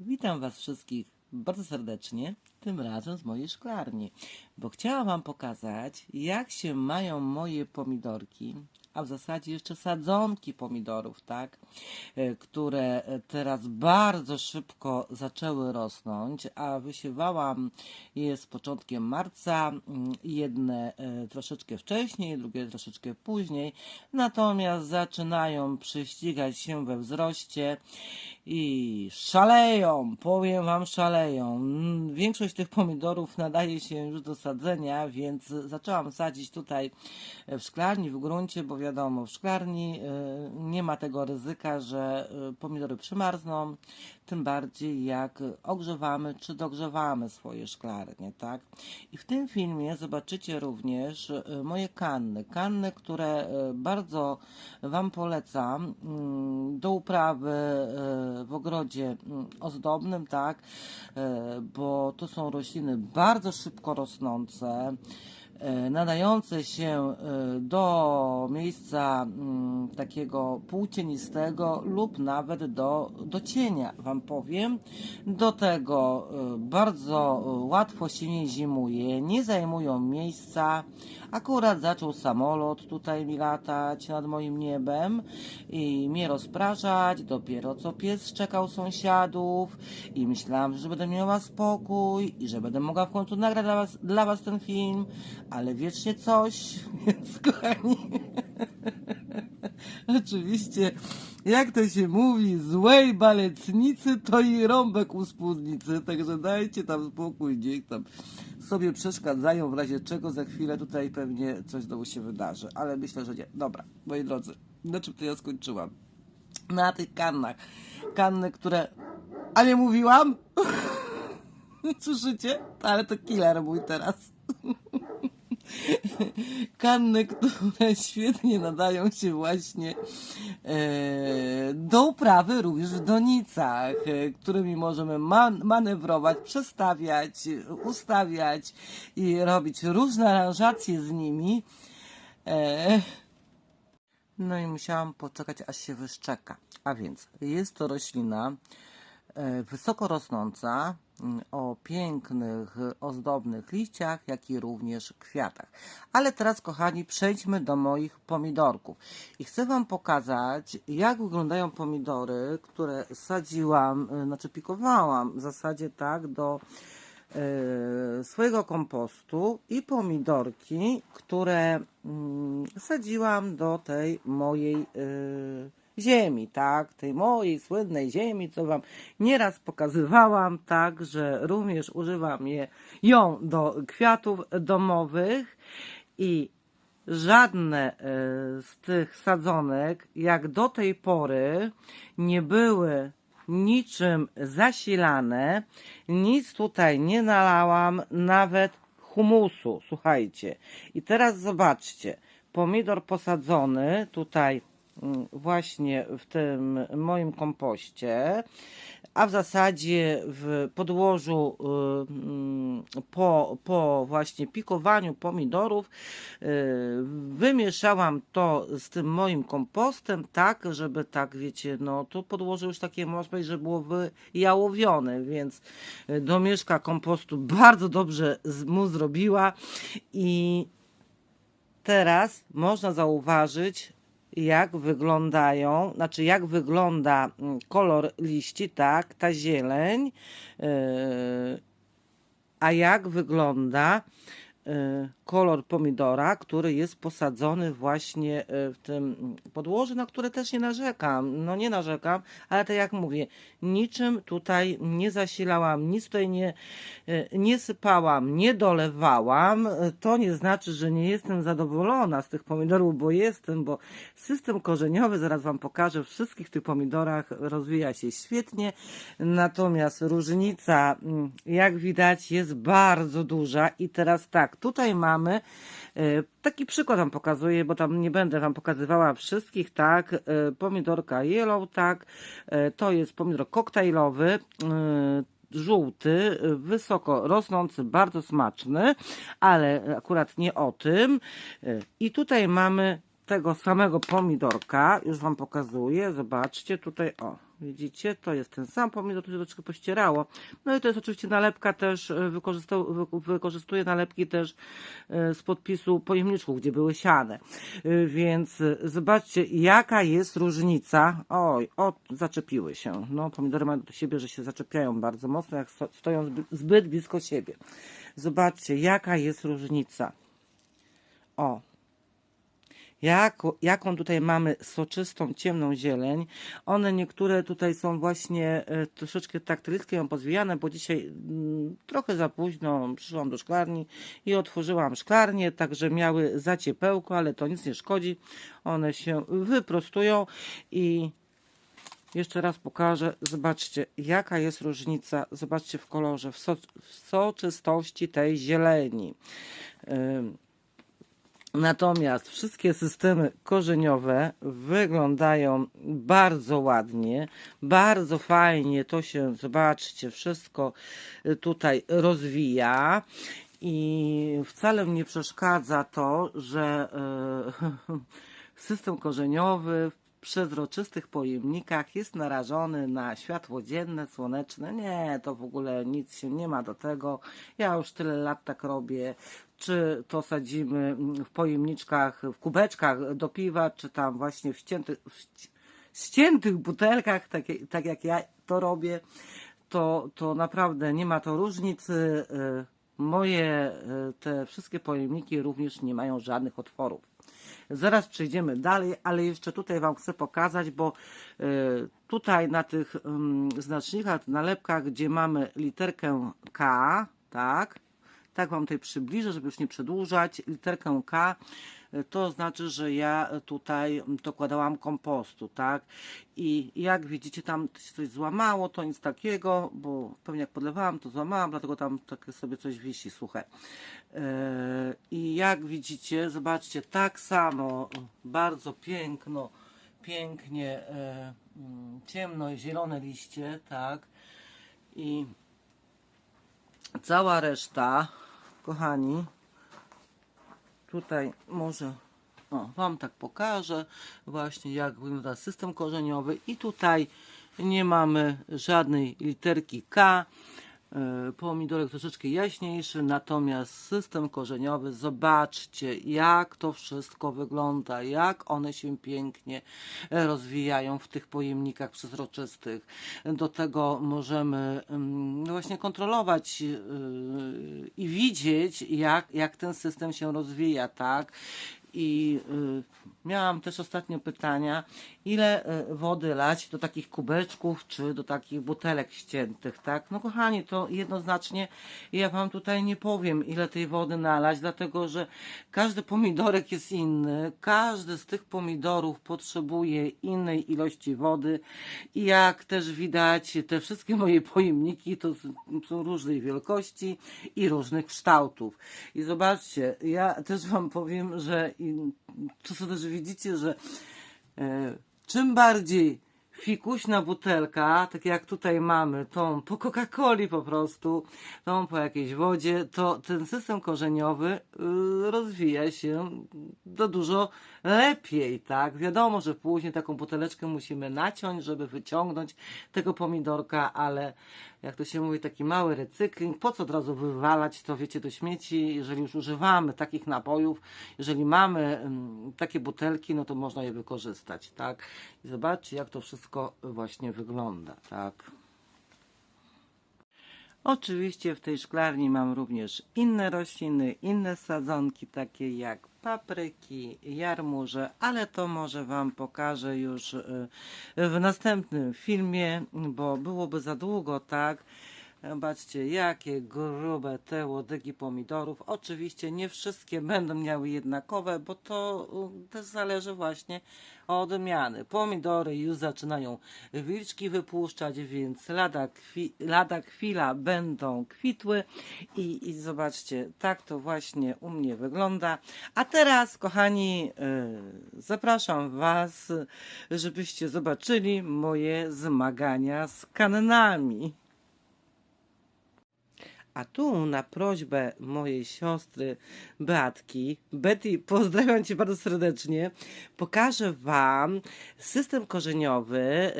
Witam Was wszystkich bardzo serdecznie, tym razem z mojej szklarni, bo chciałam Wam pokazać, jak się mają moje pomidorki, a w zasadzie jeszcze sadzonki pomidorów, tak, e, które teraz bardzo szybko zaczęły rosnąć, a wysiewałam je z początkiem marca, mm, jedne e, troszeczkę wcześniej, drugie troszeczkę później, natomiast zaczynają prześcigać się we wzroście i szaleją, powiem wam szaleją. Mm, Większość tych pomidorów nadaje się już do sadzenia, więc zaczęłam sadzić tutaj w szklarni, w gruncie, bo wiadomo, w szklarni y, nie ma tego ryzyka, że y, pomidory przymarzną, tym bardziej jak ogrzewamy czy dogrzewamy swoje szklarnie, tak? I w tym filmie zobaczycie również moje kanny, kanny, które bardzo wam polecam mm, do uprawy w ogrodzie mm, ozdobnym, tak? Y, Bo to są rośliny bardzo szybko rosnące e, nadające się e, do miejsca mm, takiego półcienistego lub nawet do, do cienia, Wam powiem. Do tego e, bardzo e, łatwo się nie zimuje, nie zajmują miejsca. Akurat zaczął samolot tutaj mi latać nad moim niebem i mnie rozpraszać. Dopiero co pies szczekał sąsiadów i myślałam, że będę miała spokój i że będę mogła w końcu nagrać dla was, dla was ten film, ale wiecznie coś, więc kochani, oczywiście, jak to się mówi, złej baletnicy to i rąbek u spódnicy, także dajcie tam spokój, niech tam sobie przeszkadzają, w razie czego za chwilę tutaj pewnie coś znowu się wydarzy, ale myślę, że nie. Dobra, moi drodzy, na czym to ja skończyłam? Na tych kannach. Kanny, które... A nie mówiłam? Słyszycie? Ale to killer mój teraz. Kanny, które świetnie nadają się właśnie e, do uprawy również w donicach, e, którymi możemy man manewrować, przestawiać, ustawiać i robić różne aranżacje z nimi. E, no i musiałam poczekać, aż się wyszczeka. A więc jest to roślina wysoko rosnąca, o pięknych, ozdobnych liściach, jak i również kwiatach. Ale teraz, kochani, przejdźmy do moich pomidorków. I chcę Wam pokazać, jak wyglądają pomidory, które sadziłam, e, znaczy pikowałam w zasadzie tak do e, swojego kompostu i pomidorki, które mm, sadziłam do tej mojej e, ziemi, tak, tej mojej słynnej ziemi, co wam nieraz pokazywałam, tak, że również używam je, ją do kwiatów domowych i żadne e, z tych sadzonek, jak do tej pory, nie były niczym zasilane, nic tutaj nie nalałam, nawet humusu, słuchajcie. I teraz zobaczcie, pomidor posadzony tutaj właśnie w tym moim kompoście, a w zasadzie w podłożu y, mm, po, po właśnie pikowaniu pomidorów y, wymieszałam to z tym moim kompostem tak, żeby tak wiecie, no to podłoże już takie można powiedzieć, że było wyjałowione, więc y, domieszka kompostu bardzo dobrze mu zrobiła i teraz można zauważyć, jak wyglądają, znaczy jak wygląda mm, kolor liści, tak, ta zieleń, yy, a jak wygląda kolor pomidora, który jest posadzony właśnie yy, w tym podłożu, na które też nie narzekam. No nie narzekam, ale tak jak mówię, niczym tutaj nie zasilałam, nic tutaj nie, yy, nie sypałam, nie dolewałam. To nie znaczy, że nie jestem zadowolona z tych pomidorów, bo jestem, bo system korzeniowy, zaraz Wam pokażę, wszystkich tych pomidorach rozwija się świetnie, natomiast różnica, mm, jak widać, jest bardzo duża i teraz tak, tutaj mamy e, taki przykład Wam pokazuję, bo tam nie będę Wam pokazywała wszystkich, tak, e, pomidorka yellow, tak, e, to jest pomidor koktajlowy, żółty, wysoko rosnący, bardzo smaczny, ale akurat nie o tym. I tutaj mamy tego samego pomidorka, już Wam pokazuję, zobaczcie, tutaj o, widzicie, to jest ten sam pomidor, tu się troszeczkę pościerało, no i to jest oczywiście nalepka też, e, wykorzystuję nalepki też e, z podpisu pojemniczków, gdzie były siane, E, więc zobaczcie, jaka jest różnica, oj, o, zaczepiły się, no pomidory mają do siebie, że się zaczepiają bardzo mocno, jak sto- stoją zbyt blisko siebie, zobaczcie, jaka jest różnica, o, jak, jaką tutaj mamy soczystą, ciemną zieleń. One niektóre tutaj są właśnie e, troszeczkę tak tryskie ją pozwijane, bo dzisiaj mm, trochę za późno przyszłam do szklarni i otworzyłam szklarnię, także miały zaciepełko, ale to nic nie szkodzi. One się wyprostują i jeszcze raz pokażę. Zobaczcie, jaka jest różnica. Zobaczcie w kolorze, w, so, w soczystości tej zieleni. Natomiast wszystkie systemy korzeniowe wyglądają bardzo ładnie, bardzo fajnie to się, zobaczcie, wszystko y, tutaj rozwija i wcale nie przeszkadza to, że y, system korzeniowy w przezroczystych pojemnikach jest narażony na światło dzienne, słoneczne. Nie, to w ogóle nic się nie ma do tego. Ja już tyle lat tak robię czy to sadzimy w pojemniczkach, w kubeczkach do piwa, czy tam właśnie w, ścięty, w ści- ściętych butelkach, tak, tak jak ja to robię, to, to naprawdę nie ma to różnicy. Y, Moje y, te wszystkie pojemniki również nie mają żadnych otworów. Zaraz przejdziemy dalej, ale jeszcze tutaj Wam chcę pokazać, bo y, tutaj na tych ym, znacznikach, nalepkach, gdzie mamy literkę K, tak, tak Wam tutaj przybliżę, żeby już nie przedłużać. Literkę K y, to znaczy, że ja tutaj dokładałam kompostu, tak? I jak widzicie, tam się coś złamało, to nic takiego, bo pewnie jak podlewałam, to złamałam, dlatego tam takie sobie coś wisi suche. Yy, I jak widzicie, zobaczcie, tak samo bardzo piękno, pięknie e, ciemno zielone liście, tak? I cała reszta, kochani, tutaj może o, Wam tak pokażę właśnie jak wygląda system korzeniowy i tutaj nie mamy żadnej literki K. E, Pomidorek troszeczkę jaśniejszy, natomiast system korzeniowy, zobaczcie jak to wszystko wygląda, jak one się pięknie rozwijają w tych pojemnikach przezroczystych. Do tego możemy mm, no właśnie kontrolować yy, i widzieć, jak, jak ten system się rozwija, tak? I y, miałam też ostatnio pytania, ile y, wody lać do takich kubeczków, czy do takich butelek ściętych, tak? No kochani, to jednoznacznie ja wam tutaj nie powiem, ile tej wody nalać, dlatego że każdy pomidorek jest inny, każdy z tych pomidorów potrzebuje innej ilości wody i jak też widać, te wszystkie moje pojemniki to są różnej wielkości i różnych kształtów. I zobaczcie, ja też wam powiem, że to co też widzicie, że e, czym bardziej fikuśna butelka, tak jak tutaj mamy, tą po Coca-Coli po prostu, tą po jakiejś wodzie, to ten system korzeniowy y, rozwija się do dużo lepiej, tak? Wiadomo, że później taką buteleczkę musimy naciąć, żeby wyciągnąć tego pomidorka, ale jak to się mówi, taki mały recykling, po co od razu wywalać to, wiecie, do śmieci, jeżeli już używamy takich napojów, jeżeli mamy mm, takie butelki, no to można je wykorzystać, tak? I zobaczcie, jak to wszystko właśnie wygląda, tak? Oczywiście w tej szklarni mam również inne rośliny, inne sadzonki, takie jak papryki, jarmuże, ale to może Wam pokażę już y, w następnym filmie, bo byłoby za długo, tak? Zobaczcie, jakie grube te łodygi pomidorów. Oczywiście nie wszystkie będą miały jednakowe, bo to też zależy właśnie od odmiany. Pomidory już zaczynają wilczki wypuszczać, więc lada, kwi, lada chwila będą kwitły i, i zobaczcie, tak to właśnie u mnie wygląda. A teraz, kochani, y, zapraszam Was, żebyście zobaczyli moje zmagania z kannami. A tu na prośbę mojej siostry Beatki, Betty, pozdrawiam Cię bardzo serdecznie, pokażę Wam system korzeniowy e,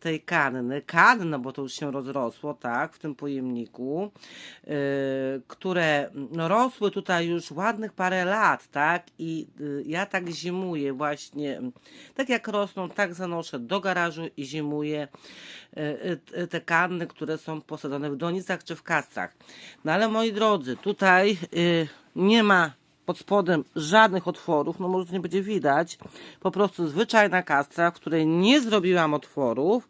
tej kanny. Kanna, bo to już się rozrosło, tak, w tym pojemniku, e, które no, rosły tutaj już ładnych parę lat, tak, i e, ja tak zimuję właśnie, tak jak rosną, tak zanoszę do garażu i zimuję te kanny, które są posadzone w donicach czy w kastrach. No ale moi drodzy, tutaj y, nie ma pod spodem żadnych otworów, no może to nie będzie widać, po prostu zwyczajna kastra, w której nie zrobiłam otworów.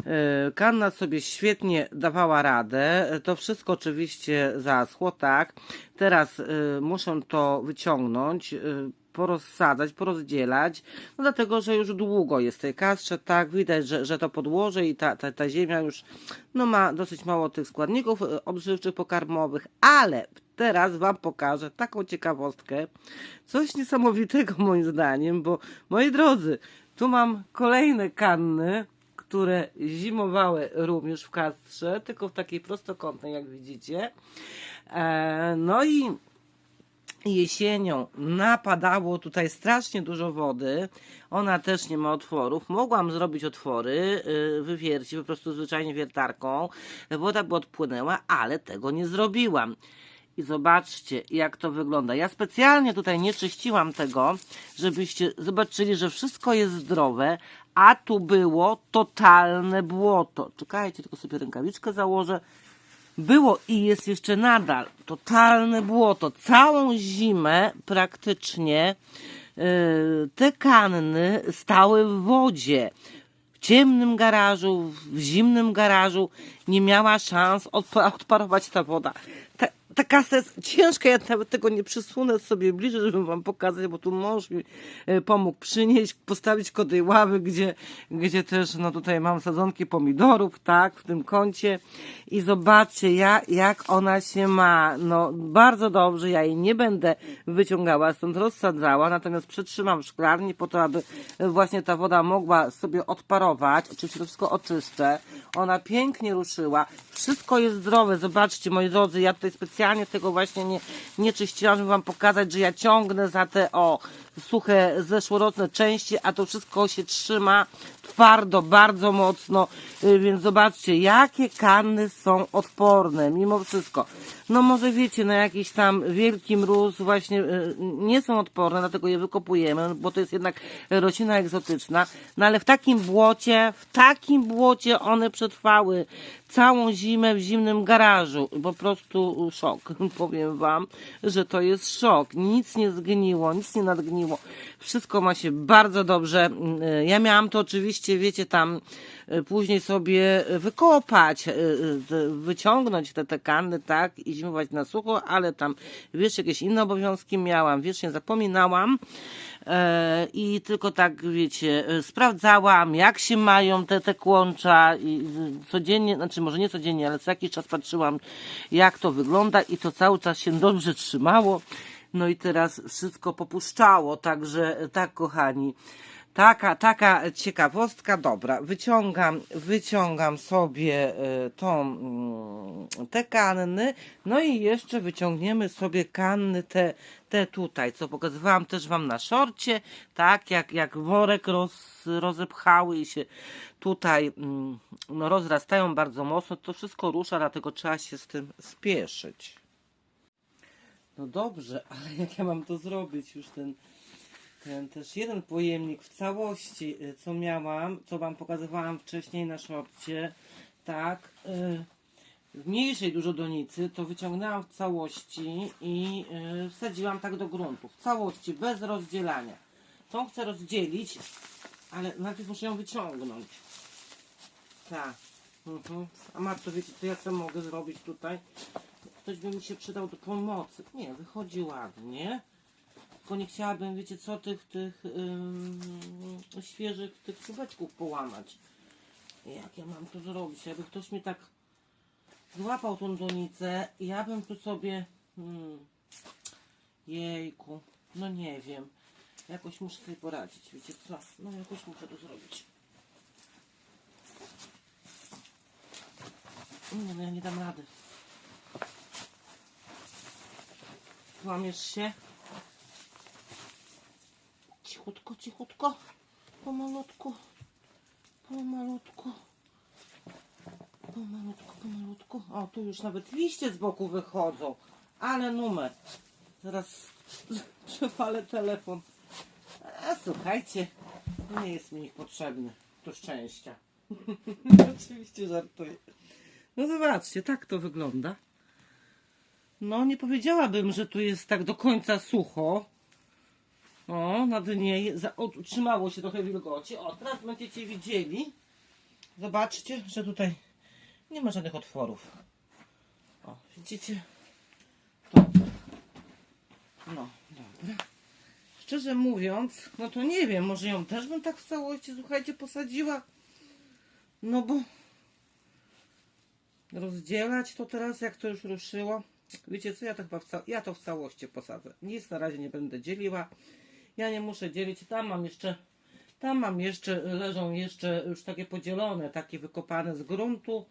Y, Kanna sobie świetnie dawała radę. To wszystko oczywiście zaschło, tak. Teraz y, muszę to wyciągnąć, porozsadzać, porozdzielać, no dlatego, że już długo jest tej kastrze, tak, widać, że, że to podłoże i ta, ta, ta ziemia już no, ma dosyć mało tych składników y, odżywczych, pokarmowych, ale teraz Wam pokażę taką ciekawostkę, coś niesamowitego moim zdaniem, bo moi drodzy, tu mam kolejne kanny, które zimowały również w kastrze, tylko w takiej prostokątnej, jak widzicie. E, no i jesienią napadało tutaj strasznie dużo wody. Ona też nie ma otworów. Mogłam zrobić otwory, yy, wywiercić po prostu zwyczajnie wiertarką. Woda by odpłynęła, ale tego nie zrobiłam. I zobaczcie, jak to wygląda. Ja specjalnie tutaj nie czyściłam tego, żebyście zobaczyli, że wszystko jest zdrowe, a tu było totalne błoto. Czekajcie, tylko sobie rękawiczkę założę. Było i jest jeszcze nadal totalne błoto. Całą zimę praktycznie yy, te kanny stały w wodzie. W ciemnym garażu, w zimnym garażu nie miała szans odpa- odparować ta woda. Ta kasa jest ciężka, ja nawet tego nie przysunę sobie bliżej, żeby wam pokazać, bo tu mąż mi e, pomógł przynieść, postawić koło ławy, gdzie, gdzie też, no tutaj mam sadzonki pomidorów, tak, w tym kącie. I zobaczcie, ja, jak ona się ma, no bardzo dobrze, ja jej nie będę wyciągała, stąd rozsadzała, natomiast przytrzymam w szklarni po to, aby właśnie ta woda mogła sobie odparować, oczywiście to wszystko oczyszczę, ona pięknie ruszyła, wszystko jest zdrowe, zobaczcie moi drodzy, ja tutaj specjalnie tego właśnie nie, nie czyściłam, żeby wam pokazać, że ja ciągnę za te, o, suche, zeszłoroczne części, a to wszystko się trzyma twardo, bardzo mocno, y, więc zobaczcie, jakie kanny są odporne, mimo wszystko. No może wiecie, na jakiś tam wielki mróz właśnie y, nie są odporne, dlatego je wykopujemy, bo to jest jednak roślina egzotyczna, no ale w takim błocie, w takim błocie one przetrwały całą zimę w zimnym garażu. Po prostu szok. Powiem wam, że to jest szok. Nic nie zgniło, nic nie nadgniło. Wszystko ma się bardzo dobrze. Ja miałam to oczywiście, wiecie, tam y, później sobie wykopać, y, wyciągnąć te, te kanny, tak, i zimować na sucho, ale tam, wiesz, jakieś inne obowiązki miałam, wiecznie zapominałam. E, I tylko tak, wiecie, e, sprawdzałam, jak się mają te, te kłącza i codziennie, znaczy może nie codziennie, ale co jakiś czas patrzyłam, jak to wygląda i to cały czas się dobrze trzymało. No i teraz wszystko popuszczało, także tak, kochani. Taka, taka ciekawostka, dobra, wyciągam, wyciągam sobie y, tą, mm, te kanny, no i jeszcze wyciągniemy sobie kanny te, te tutaj, co pokazywałam też wam na szorcie, tak, jak, jak worek roz, rozepchały i się tutaj mm, no, rozrastają bardzo mocno, to wszystko rusza, dlatego trzeba się z tym spieszyć. No dobrze, ale jak ja mam to zrobić już ten ten też jeden pojemnik w całości, y, co miałam, co Wam pokazywałam wcześniej na szorcie, tak, y, w mniejszej dużo donicy, to wyciągnęłam w całości i y, wsadziłam tak do gruntu, w całości, bez rozdzielania. Tą chcę rozdzielić, ale najpierw muszę ją wyciągnąć. Tak. Mhm. A Marto, wiecie, co ja sobie mogę zrobić tutaj? Ktoś by mi się przydał do pomocy. Nie, wychodzi ładnie. Tylko nie chciałabym, wiecie co, tych, tych ym, świeżych tych czubeczków połamać. Jak ja mam to zrobić? Jakby ktoś mi tak złapał tą donicę, ja bym tu sobie... Hmm, jejku, no nie wiem. Jakoś muszę sobie poradzić, wiecie co? No jakoś muszę to zrobić. Nie, no ja nie dam rady. Włamiesz się. Cichutko, cichutko. Pomalutku. Pomalutku. Pomalutku, pomalutku. O, tu już nawet liście z boku wychodzą. Ale numer. Zaraz przepalę telefon. A słuchajcie, nie jest mi ich potrzebny. Do szczęścia. Oczywiście żartuję. No zobaczcie, tak to wygląda. No, nie powiedziałabym, że tu jest tak do końca sucho. O, na dnie utrzymało się trochę wilgoci. O, teraz będziecie widzieli. Zobaczcie, że tutaj nie ma żadnych otworów. O, widzicie? To. No, dobra. Szczerze mówiąc, no to nie wiem, może ją też bym tak w całości, słuchajcie, posadziła. No bo rozdzielać to teraz, jak to już ruszyło. Wiecie co, ja to chyba w, ca- ja to w całości posadzę. Nic na razie nie będę dzieliła. Ja nie muszę dzielić. Tam mam jeszcze, tam mam jeszcze, leżą jeszcze już takie podzielone, takie wykopane z gruntu,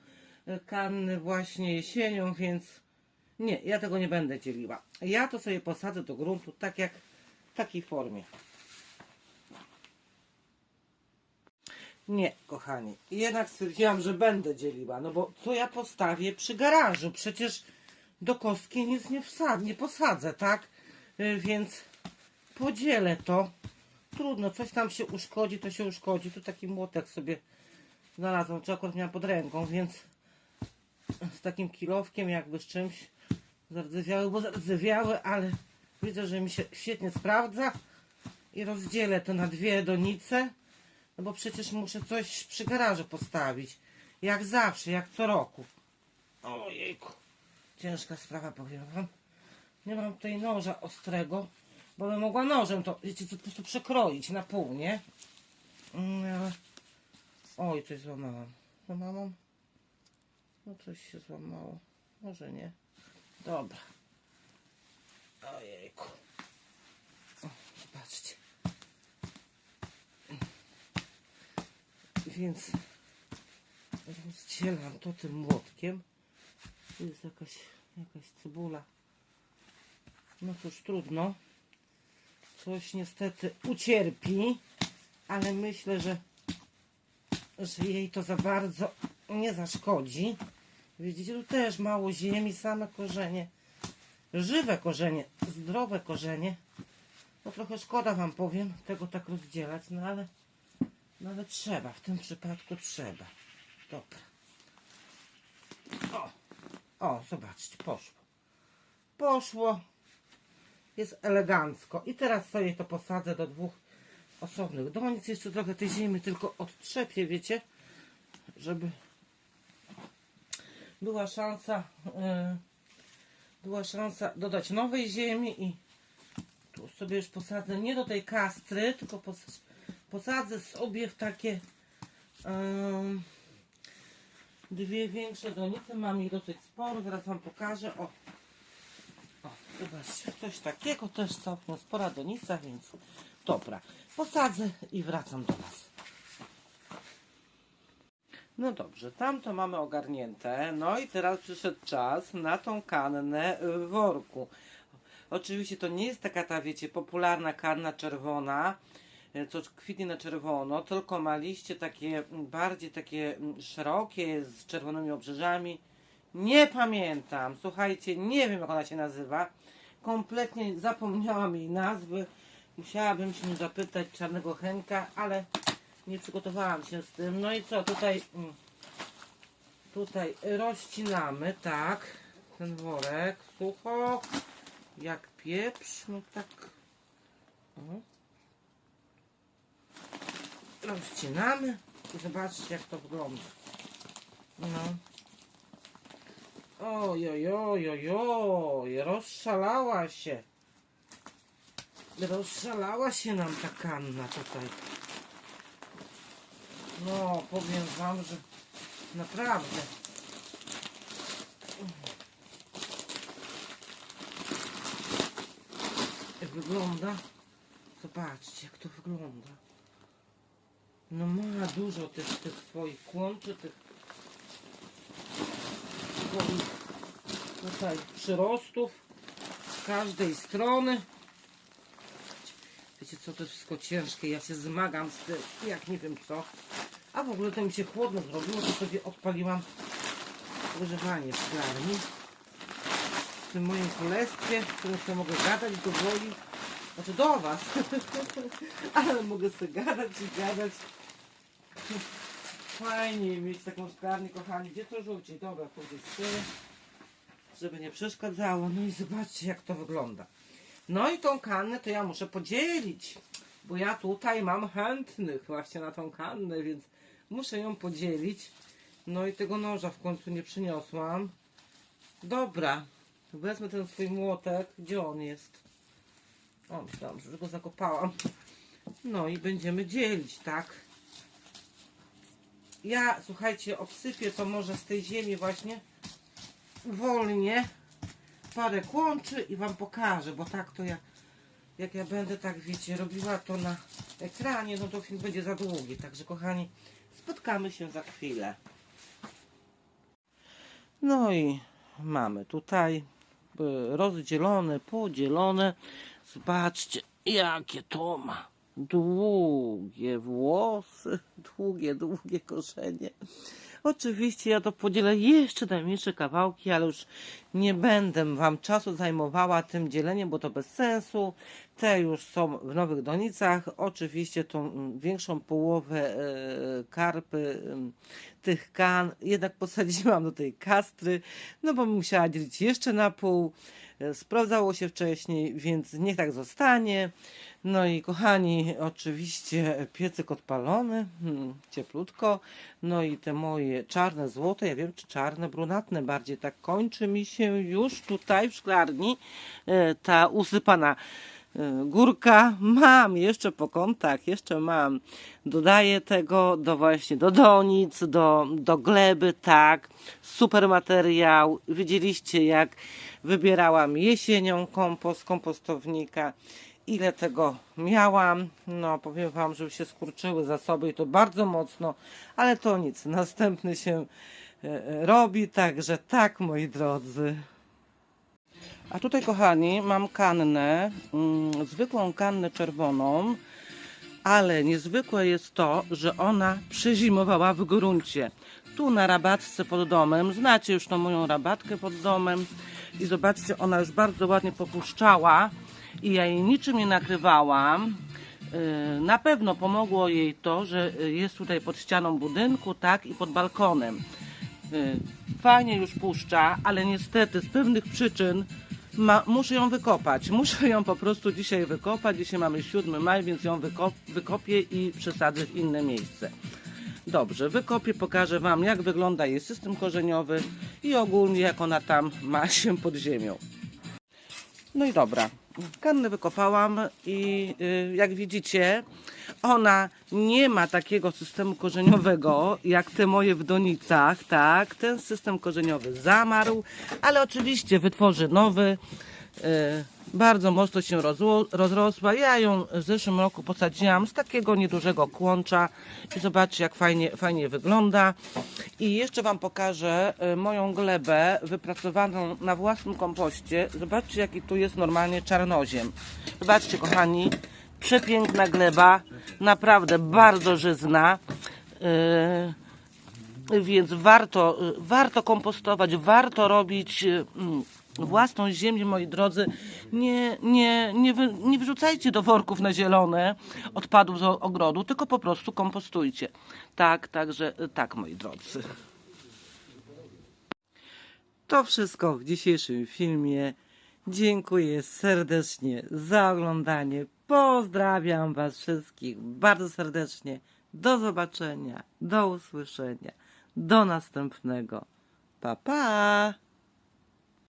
e, kanny właśnie jesienią, więc nie, ja tego nie będę dzieliła. Ja to sobie posadzę do gruntu tak jak w takiej formie. Nie, kochani. Jednak stwierdziłam, że będę dzieliła. No bo co ja postawię przy garażu? Przecież do kostki nic nie, wsad, nie posadzę, tak? Y, Więc podzielę to. Trudno, coś tam się uszkodzi, to się uszkodzi. Tu taki młotek sobie znalazłam, czy akurat miałam pod ręką, więc z takim kilowkiem, jakby z czymś zardzewiały, bo zardzewiały, ale widzę, że mi się świetnie sprawdza i rozdzielę to na dwie donice. No bo przecież muszę coś przy garażu postawić. Jak zawsze, jak co roku. Ojejku. Ciężka sprawa, powiem wam. Nie mam tutaj noża ostrego, bo bym mogła nożem to, wiecie, co, po prostu przekroić na pół, nie? Mm. Oj, coś złamałam. Złamałam? No coś się złamało. Może nie. Dobra. Ojejku. O, zobaczcie. Więc rozdzielam to tym młotkiem. Tu jest jakaś, jakaś cebula. No cóż, trudno. Coś niestety ucierpi, ale myślę, że, że jej to za bardzo nie zaszkodzi. Widzicie, tu też mało ziemi, same korzenie. Żywe korzenie, zdrowe korzenie. No trochę szkoda wam powiem tego tak rozdzielać, no ale no ale trzeba, w tym przypadku trzeba. Dobra. O, zobaczcie, poszło. Poszło. Jest elegancko. I teraz sobie to posadzę do dwóch osobnych donic. Jeszcze trochę tej ziemi tylko odtrzepię, wiecie, żeby była szansa, yy, była szansa dodać nowej ziemi i tu sobie już posadzę nie do tej kastry, tylko pos posadzę sobie w takie em, dwie większe donice. Mam ich dosyć sporo, zaraz Wam pokażę. O, o zobaczcie, coś takiego, też całkiem spora donica, więc dobra. Posadzę i wracam do Was. No dobrze, tam to mamy ogarnięte. No i teraz przyszedł czas na tą kannę w worku. Oczywiście to nie jest taka ta, wiecie, popularna kanna czerwona, co kwitnie na czerwono, tylko ma liście takie bardziej takie szerokie, z czerwonymi obrzeżami. Nie pamiętam, słuchajcie, nie wiem jak ona się nazywa. Kompletnie zapomniałam jej nazwy. Musiałabym się zapytać czarnego Henka, ale nie przygotowałam się z tym. No i co, tutaj tutaj rozcinamy, tak, ten worek, sucho, jak pieprz, no tak. Rozcinamy i zobaczcie jak to wygląda. No. Oj, oj, oj, oj, oj, rozszalała się. Rozszalała się nam ta kanna tutaj. No, powiem wam, że naprawdę. Jak wygląda? Zobaczcie, jak to wygląda. No ma dużo tych, tych swoich kłączy, tych swoich tutaj przyrostów. z każdej strony. Wiecie co, to jest wszystko ciężkie, ja się zmagam z tym, jak nie wiem co. A w ogóle to mi się chłodno zrobiło, to sobie odpaliłam ogrzewanie w szklarni. W tym moim królestwie, w którym sobie mogę gadać do woli. Znaczy do was. Ale mogę sobie gadać i gadać. Fajnie mieć taką szklarnię, kochani. Gdzie to rzucić? Dobra, z tyłu, żeby nie przeszkadzało. No i zobaczcie, jak to wygląda. No i tą kannę to ja muszę podzielić, bo ja tutaj mam chętnych właśnie na tą kannę, więc muszę ją podzielić. No i tego noża w końcu nie przyniosłam. Dobra, wezmę ten swój młotek. Gdzie on jest? O, myślałam, że go zakopałam. No i będziemy dzielić, tak? Ja, słuchajcie, obsypię to może z tej ziemi właśnie wolnie parę kłączy i Wam pokażę, bo tak to ja, jak ja będę tak, wiecie, robiła to na ekranie, no to film będzie za długi. Także, kochani, spotkamy się za chwilę. No i mamy tutaj y, rozdzielone, podzielone. Zobaczcie, jakie to ma długie włosy, długie, długie korzenie. Oczywiście ja to podzielę jeszcze na mniejsze kawałki, ale już nie będę Wam czasu zajmowała tym dzieleniem, bo to bez sensu. Te już są w nowych donicach. Oczywiście tą mm, większą połowę e, karpy em, tych kan jednak posadziłam do tej kastry, no bo musiała dzielić jeszcze na pół. E, Sprawdzało się wcześniej, więc niech tak zostanie. No i kochani, oczywiście piecyk odpalony, hmm, cieplutko. No i te moje czarne złote, ja wiem czy czarne, brunatne bardziej, tak kończy mi się już tutaj w szklarni e, ta usypana e, górka. Mam jeszcze po kątach, jeszcze mam. Dodaję tego do właśnie do donic, do, do gleby, tak. Super materiał. Widzieliście jak wybierałam jesienią kompost, kompostownika ile tego miałam. No, powiem Wam, że się skurczyły zasoby i to bardzo mocno, ale to nic. Następny się e, e, robi, także tak, moi drodzy. A tutaj, kochani, mam kannę, mm, zwykłą kannę czerwoną, ale niezwykłe jest to, że ona przezimowała w gruncie. Tu na rabatce pod domem, znacie już tą moją rabatkę pod domem i zobaczcie, ona już bardzo ładnie popuszczała i ja jej niczym nie nakrywałam. Yy, Na pewno pomogło jej to, że y, jest tutaj pod ścianą budynku, tak, i pod balkonem. Yy, Fajnie już puszcza, ale niestety z pewnych przyczyn ma, muszę ją wykopać. Muszę ją po prostu dzisiaj wykopać. Dzisiaj mamy 7 maj, więc ją wykop, wykopię i przesadzę w inne miejsce. Dobrze, wykopię, pokażę Wam, jak wygląda jej system korzeniowy i ogólnie jak ona tam ma się pod ziemią. No i dobra, kannę wykopałam i y, jak widzicie, ona nie ma takiego systemu korzeniowego jak te moje w donicach, tak? Ten system korzeniowy zamarł, ale oczywiście wytworzy nowy. Y, Bardzo mocno się rozrosła. Ja ją w zeszłym roku posadziłam z takiego niedużego kłącza i zobaczcie jak fajnie, fajnie wygląda. I jeszcze Wam pokażę y, moją glebę wypracowaną na własnym kompoście. Zobaczcie jaki tu jest normalnie czarnoziem. Zobaczcie kochani, przepiękna gleba, naprawdę bardzo żyzna. Yy, więc warto, warto kompostować, warto robić mm, własną ziemię, moi drodzy. Nie, nie, nie, wy, nie wyrzucajcie do worków na zielone odpadów z ogrodu, tylko po prostu kompostujcie. Tak, także y, tak, moi drodzy. To wszystko w dzisiejszym filmie. Dziękuję serdecznie za oglądanie. Pozdrawiam Was wszystkich bardzo serdecznie. Do zobaczenia, do usłyszenia, do następnego. Pa, pa!